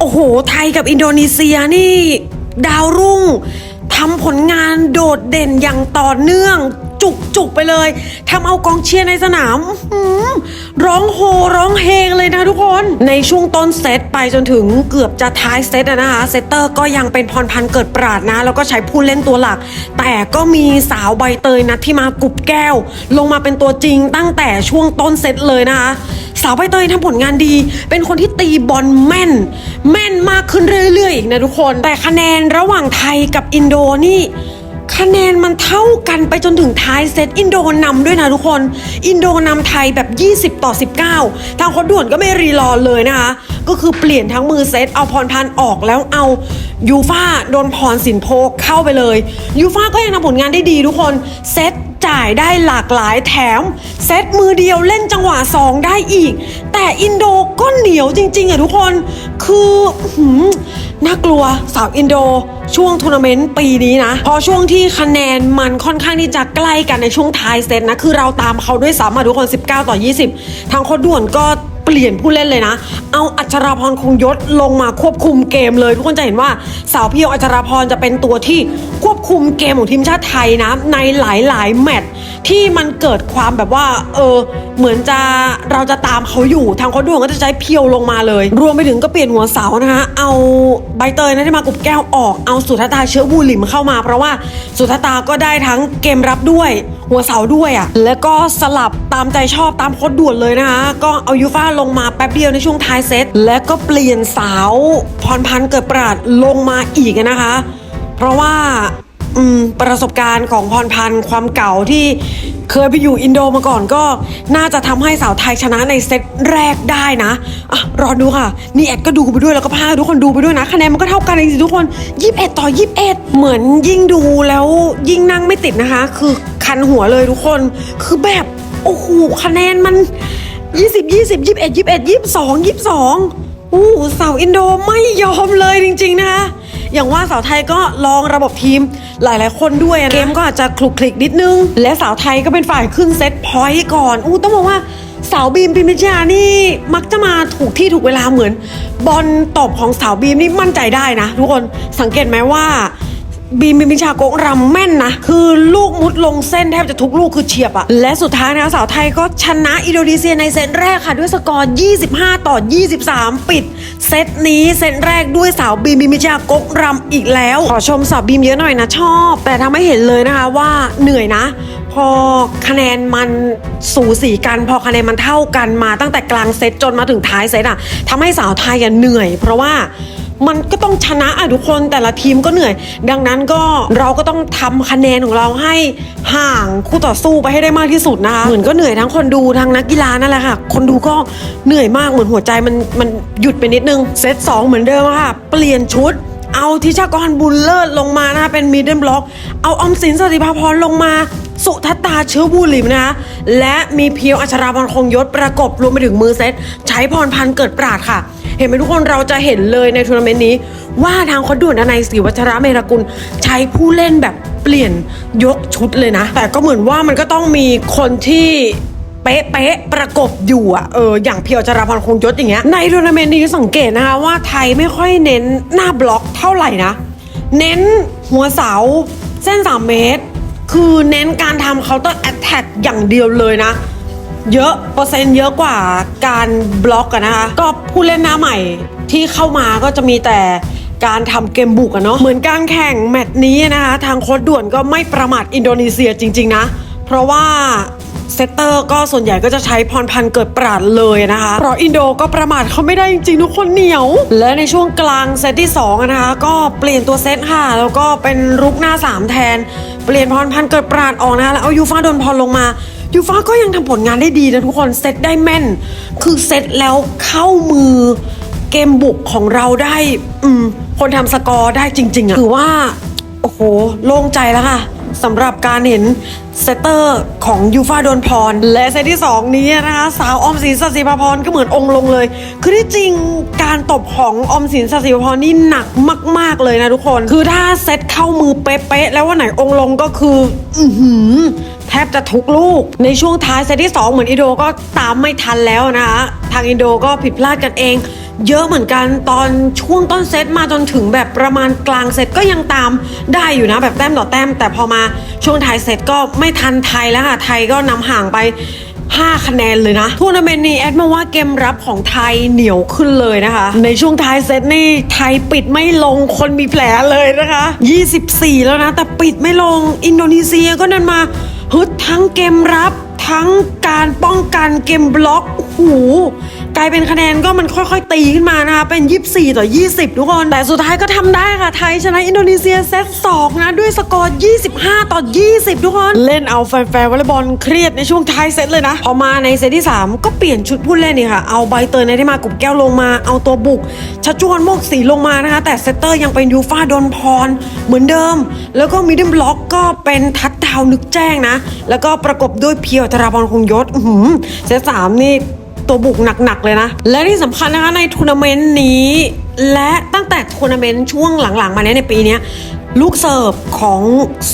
โอ้โห ไทยกับอินโดนีเซียนี่ ดาวรุ่งทำผลงานโดดเด่นอย่างต่อเนื่อง จุกจุกไปเลยทำเอากองเชียร์ในสนามร้องโฮร้องเฮงเลยนะทุกคน ในช่วงต้นเซตไปจนถึงเกือบจะท้ายเซตนะคะเซตเตอร์ก็ยังเป็นพรพันธ์เกิดปราดนะ แล้วก็ใช้ผู้เล่นตัวหลัก แต่ก็มีสาวใบเตยนะที่มากุบแก้ว ลงมาเป็นตัวจริงตั้งแต่ช่วงต้นเซตเลยนะคะสาวใบเตยทำผลงานดี เป็นคนที่ตีบอลแม่น แม่นมากขึ้นเรื่อยๆอีกนะทุกคน แต่คะแนนระหว่างไทยกับอินโดนี่ คะแนนมันเท่ากันไปจนถึงท้ายเซตอินโดนำด้วยนะทุกคน อินโดนำไทยแบบ 20 ต่อ 19 ทางคนด่วนก็ไม่รีรอเลยนะคะ ก็คือเปลี่ยนทั้งมือเซตเอาพรพันธ์ออกแล้วเอายูฟ่าโดนพรสินโพกเข้าไปเลยยูฟ่าก็ยังทำผลงานได้ดีทุกคนเซตจ่ายได้หลากหลายแถม เซตมือเดียวเล่นจังหวะ 2 ได้อีก แต่อินโดก็เหนียวจริงๆอะทุกคนคือ น่ากลัวสาวอินโด ช่วงทัวร์นาเมนต์ปีนี้นะ พอช่วงที่คะแนนมันค่อนข้างที่จะใกล้กันในช่วงท้ายเซตนะ คือเราตามเขาด้วยซ้ำอะทุกคน 19 ต่อ 20 ทางโคด่วนก็เปลี่ยนผู้เล่นเลยนะ เอาอัชราพรคงยศลงมาควบคุมเกมเลย ทุกคนจะเห็นว่าสาวเพียวอัชราพรจะเป็นตัวที่คว คุมเกมของทีมชาติไทยนะ ในหลายๆ แมตช์ที่มันเกิดความแบบว่า เออ เหมือนจะเราจะตามเขาอยู่ ทางโคดด่วนก็จะใช้เพียวลงมาเลย รวมไปถึงก็เปลี่ยนหัวเสานะคะเอาใบเตยนะที่มากุบแก้วออกเอาสุทธตาเชื้อบูหลิมเข้ามา เพราะว่าสุทธตาก็ได้ทั้งเกมรับด้วยหัวเสาด้วยอะ่ะแล้วก็สลับตามใจชอบตามโคดด่วนเลยนะคะก็เอายูฟ่าลงมาแป๊บเดียวในช่วงท้ายเซตและก็เปลี่ยนสาวพรพันธ์เกิดปราดลงมาอีกนะคะ เพราะว่า ประสบการณ์ของพรพันธ์ความเก่าที่เคยไปอยู่อินโดมาก่อนก็น่าจะทำให้สาวไทยชนะในเซตแรกได้นะอะรอดูค่ะ นี่แอดก็ดูไปด้วยแล้วก็พาทุกคนดูไปด้วยนะคะแนนมันก็เท่ากันจริงๆทุกคน 21 ต่อ 21 เหมือนยิ่งดูแล้วยิ่งนั่งไม่ติดนะคะ คือคันหัวเลยทุกคนคือแบบโอ้โหคะแนนมัน 20 20 21 21 22 22อู้สาวอินโดไม่ยอมเลยจริง ๆ นะคะ อย่างว่าสาวไทยก็ลองระบบทีมหลายๆ คนด้วยนะเกมก็อาจจะคลุกคลิกนิดนึง และสาวไทยก็เป็นฝ่ายขึ้นเซตพอยต์ก่อนอู้ต้องบอกว่าสาวบีมพิมพิชานี่มักจะมาถูกที่ถูกเวลาเหมือน บอลตบของสาวบีมนี่มั่นใจได้นะ ทุกคนสังเกตไหมว่าบีมบิมบิชาโกะรำแม่นนะ คือลูกมุดลงเส้นแทบจะทุกลูกคือเฉียบอะและสุดท้ายนะสาวไทยก็ชนะอินโดนีเซียในเซตแรกค่ะ ด้วยสกอร์ 25 ต่อ 23 ปิด เซตนี้เซตแรกด้วยสาวบีมบิมิชากกะรำอีกแล้ว ขอชมสาวบีมเยอะหน่อยนะชอบ แต่ทำให้เห็นเลยนะคะว่าเหนื่อยนะ พอคะแนนมันสูสีกัน พอคะแนนมันเท่ากันมาตั้งแต่กลางเซตจนมาถึงท้ายเซตอะทำให้สาวไทยเหนื่อย เพราะว่า มันก็ต้องชนะอะทุกคนแต่ละทีมก็เหนื่อย ดังนั้นก็เราก็ต้องทำคะแนนของเราให้ห่างคู่ต่อสู้ไปให้ได้มากที่สุดนะคะเหมือนก็เหนื่อยทั้งคนดูทั้งนักกีฬานั่นแหละค่ะ คนดูก็เหนื่อยมากเหมือนหัวใจมันมันหยุดไปนิดนึงเซตสองเหมือนเดิมค่ะเปลี่ยนชุดเอาทิชากรบุญเลิศลงมานะคะเป็นมิดเดิลบล็อก เอาอมสินสติภาพรลงมา สุทัตตาเชื้อบูหลิมนะคะ และมีเพียวอัชราพรคงยศประกบรวมไปถึงมือเซตใช้พรพันเกิดปราดค่ะ เห็นไหมทุกคนเราจะเห็นเลยในทัวร์นาเมนต์นี้ ว่าทางคดด่วนนายศรีวัชระเมรกุลใช้ผู้เล่นแบบเปลี่ยนยกชุดเลยนะ แต่ก็เหมือนว่ามันก็ต้องมีคนที่เป๊ะเป๊ะประกบอยู่อะเอออย่างเพียวจราพรคงยศอย่างเงี้ยในทัวร์นาเมนต์นี้สังเกตนะคะว่าไทยไม่ค่อยเน้นหน้าบล็อกเท่าไหร่นะ เน้นหัวเสาเส้น 3 เมตร คือเน้นการทำเคาน์เตอร์แอตแทกอย่างเดียวเลยนะ เยอะเปอร์เซ็นต์เยอะกว่าการบล็อกกันนะคะ ก็ผู้เล่นหน้าใหม่ที่เข้ามาก็จะมีแต่การทำเกมบุกอะเนาะเหมือนการแข่งแมตช์นี้นะคะทางโค้ดด่วนก็ไม่ประมาทอินโดนีเซียจริง ๆ นะ เพราะว่าเซตเตอร์ก็ส่วนใหญ่ก็จะใช้พรพันธ์เกิดปราดเลยนะคะ เพราะอินโดก็ประมาทเขาไม่ได้จริงๆ ทุกคนเหนียว และในช่วงกลางเซตที่2อะนะคะ ก็เปลี่ยนตัวเซตค่ะ แล้วก็เป็นรุกหน้า 3 แทน เปลี่ยนพรพันธ์เกิดปราดออกนะคะแล้วเอายูฟาโดนพรลงมา ยูฟ่าก็ยังทำผลงานได้ดีนะทุกคนเซตได้แม่น คือเซตแล้วเข้ามือเกมบุกของเราได้ อืม คนทำสกอร์ได้จริง ๆอะถือว่า โอ้โห โล่งใจแล้วค่ะสำหรับการเห็นเซตเตอร์ของยูฟาโดนพร และเซตที่ 2 นี้นะคะ สาวอมสินสศิภาพรก็เหมือนองค์ลงเลย คือที่จริงการตบของอมสินสศิภาพรนี่หนักมาก ๆ เลยนะทุกคน คือถ้าเซตเข้ามือเป๊ะๆแล้ววันไหนองค์ลงก็คือ อือหือ แทบจะทุกลูก ในช่วงท้ายเซตที่ 2 เหมือนอินโดก็ตามไม่ทันแล้วนะคะทางอินโดก็ผิดพลาดกันเอง เยอะเหมือนกันตอนช่วงต้นเซตมาจนถึงแบบประมาณกลางเซตก็ยังตามได้อยู่นะแบบแต้มต่อแต้ม แต่พอมาช่วงท้ายเซตก็ไม่ทันไทยแล้วค่ะไทยก็นำห่างไป5 คะแนนเลยนะทัวร์นาเมนต์นี้แอดมาว่าเกมรับของไทยเหนียวขึ้นเลยนะคะ ในช่วงท้ายเซตนี่ไทยปิดไม่ลงคนมีแผลเลยนะคะ 24 แล้วนะ แต่ปิดไม่ลงอินโดนีเซียก็นั่นมา ฮึดทั้งเกมรับ ทั้งการป้องกันเกมบล็อกหู ลายเป็นคะแนนก็มันค่อยๆ ตีขึ้นมานะคะเป็น 24 ต่อ 20 ทุกคน แต่สุดท้ายก็ทำได้ค่ะ ไทยชนะอินโดนีเซียเซต2นะด้วยสกอร์ 25 ต่อ 20 ทุกคน เล่นเอาแฟนๆวอลเลย์บอลเครียดในช่วงท้ายเซตเลยนะ พอมาในเซตที่ 3 ก็เปลี่ยนชุดผู้เล่นนี่ค่ะ เอาใบเตยในที่มากุบแก้วลงมาเอาตัวบุกชัชวนโมกศรีลงมานะคะ แต่เซตเตอร์ยังเป็นยูฟาดนพรเหมือนเดิม แล้วก็มิดเดิลบล็อกก็เป็นทัดดาวนึกแจ้งนะ แล้วก็ประกบด้วยเพียวธราพรคงยศเซตสามนี่ ตัวบุกหนักๆเลยนะ และที่สำคัญนะคะในทัวร์นาเมนต์นี้ และตั้งแต่ทัวร์นาเมนต์ช่วงหลังๆ มาเนี้ยในปีนี้ลูกเสิร์ฟของ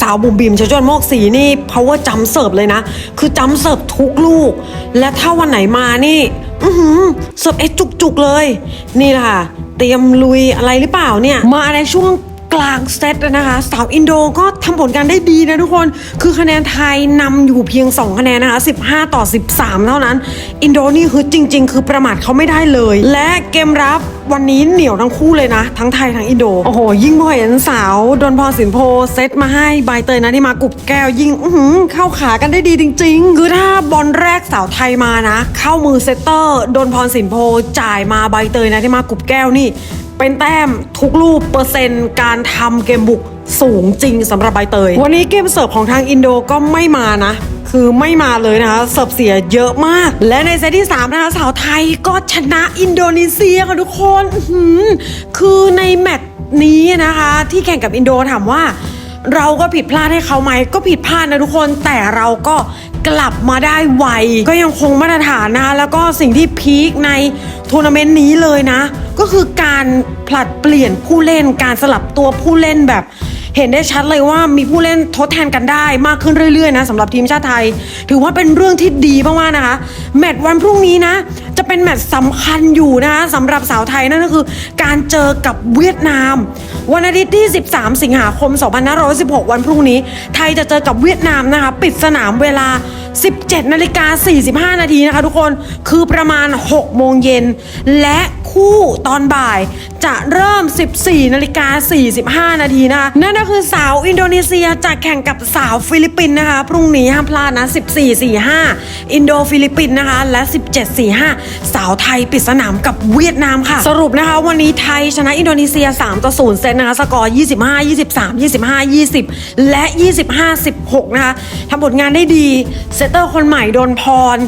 สาวบุ๋มบิมชจวนโมกสีนี่ power จำเสิร์ฟเลยนะ คือจำเสิร์ฟทุกลูก และถ้าวันไหนมานี่อือหือเสิร์ฟเอจุกๆเลย นี่แหละค่ะเตรียมลุยอะไรหรือเปล่าเนี่ย มาในช่วง กลางเซตนะคะสาวอินโดก็ทำผลการได้ดีนะทุกคน คือคะแนนไทยนำอยู่เพียง 2 คะแนนนะคะ 15 ต่อ 13 เท่านั้น อินโดนี่คือจริง ๆ คือประมาทเขาไม่ได้เลย และเกมรับวันนี้เหนียวทั้งคู่เลยนะ ทั้งไทย ทั้งอินโด โอ้โห ยิ่งพอเห็นสาวดนพรสินโพเซตมาให้ใบเตยนะที่มากุบแก้วยิ่งเข้าขากันได้ดีจริง ๆ คือถ้าบอลแรกสาวไทยมานะ เข้ามือเซตเตอร์ดนพรสินโพจ่ายมาใบเตยนะที่มากุบแก้วนี่ เป็นแต้มทุกลูกเปอร์เซ็นต์การทำเกมบุกสูงจริงสำหรับใบเตย วันนี้เกมเสิร์ฟของทางอินโดก็ไม่มานะ คือไม่มาเลยนะคะ เสิร์ฟเสียเยอะมาก และในเซตที่ 3 นะคะสาวไทยก็ชนะอินโดนีเซียค่ะทุกคนคือในแมตช์นี้นะคะ ที่แข่งกับอินโดถามว่าเราก็ผิดพลาดให้เขาไหมก็ผิดพลาดนะทุกคนแต่เราก็ กลับมาได้ไว ก็ยังคงมาตรฐานนะแล้วก็สิ่งที่พีคในทัวร์นาเมนต์นี้เลยนะ ก็คือการผลัดเปลี่ยนผู้เล่นการสลับตัวผู้เล่นแบบ เห็นได้ชัดเลยว่ามีผู้เล่นทดแทนกันได้มากขึ้นเรื่อยๆนะสำหรับทีมชาติไทย ถือว่าเป็นเรื่องที่ดีมากๆนะคะ แมตช์วันพรุ่งนี้นะ จะเป็นแมตช์สำคัญอยู่นะคะสำหรับสาวไทยนั่นก็คือ การเจอกับเวียดนาม วันอาทิตย์ที่ 13 สิงหาคม 2516 วันพรุ่งนี้ ไทยจะเจอกับเวียดนามนะคะปิดสนามเวลา17นาฬิกา45 นาทีนะคะทุกคนคือประมาณ 6 โมงเย็น และ คู่ตอนบ่าย จะเริ่ม 14นาฬิกา45 นาทีนะคะนั่นก็คือสาวอินโดนีเซียจะแข่งกับสาวฟิลิปปินส์นะคะ พรุ่งนี้ห้ามพลาดนะ 14 45 อินโดฟิลิปปินส์นะคะ และ 17 45 สาวไทยปิดสนามกับเวียดนามค่ะ สรุปนะคะ วันนี้ไทยชนะอินโดนีเซีย3ต่อ0เซตนะคะ สกอร์ 25 23 25 20 และ 25 16 นะคะทำผลงานได้ดี เซตเตอร์คนใหม่โดนพร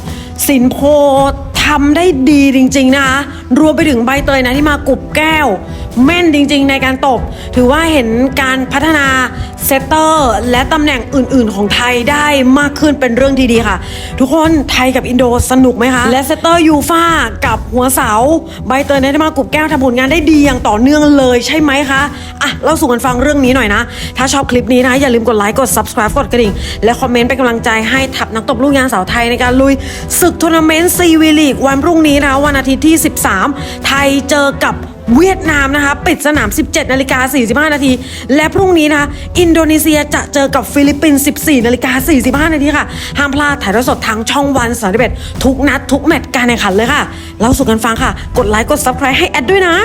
สินโพ ทำได้ดีจริง ๆนะคะรวมไปถึงใบเตยนะที่มากุบแก้ว แม่นจริง ๆ ในการตบ ถือว่าเห็นการพัฒนาเซตเตอร์และตำแหน่งอื่น ๆ ของไทยได้มากขึ้นเป็นเรื่องที่ดีค่ะ ทุกคนไทยกับอินโดสนุกไหมคะ และเซตเตอร์ยูฟ่ากับหัวเสา ใบเตยนะที่มากรุบแก้วทำผลงานได้ดีอย่างต่อเนื่องเลยใช่ไหมคะอะเราสู่กันฟังเรื่องนี้หน่อยนะ ถ้าชอบคลิปนี้นะ อย่าลืมกดไลค์กด subscribe กดกระดิ่ง และคอมเมนต์เป็นกำลังใจให้ทัพนักตบลูกยางสาวไทยในการลุยศึกทัวร์นาเมนต์ซีวีลีกวันพรุ่งนี้นะวันอาทิตย์ที่ 13 ไทยเจอกับ เวียดนามนะคะปิดสนาม 17นาฬิกา45 นาที และพรุ่งนี้นะคะอินโดนีเซียจะเจอกับฟิลิปปินส์14นาฬิกา45 นาทีค่ะ ห้ามพลาดถ่ายทอดสดทางช่องวันสารเบ็ดทุกนัดทุกแมตช์การแข่งขันเลยค่ะเราสู่กันฟังค่ะ กดไลค์กด subscribe ให้แอดด้วยนะ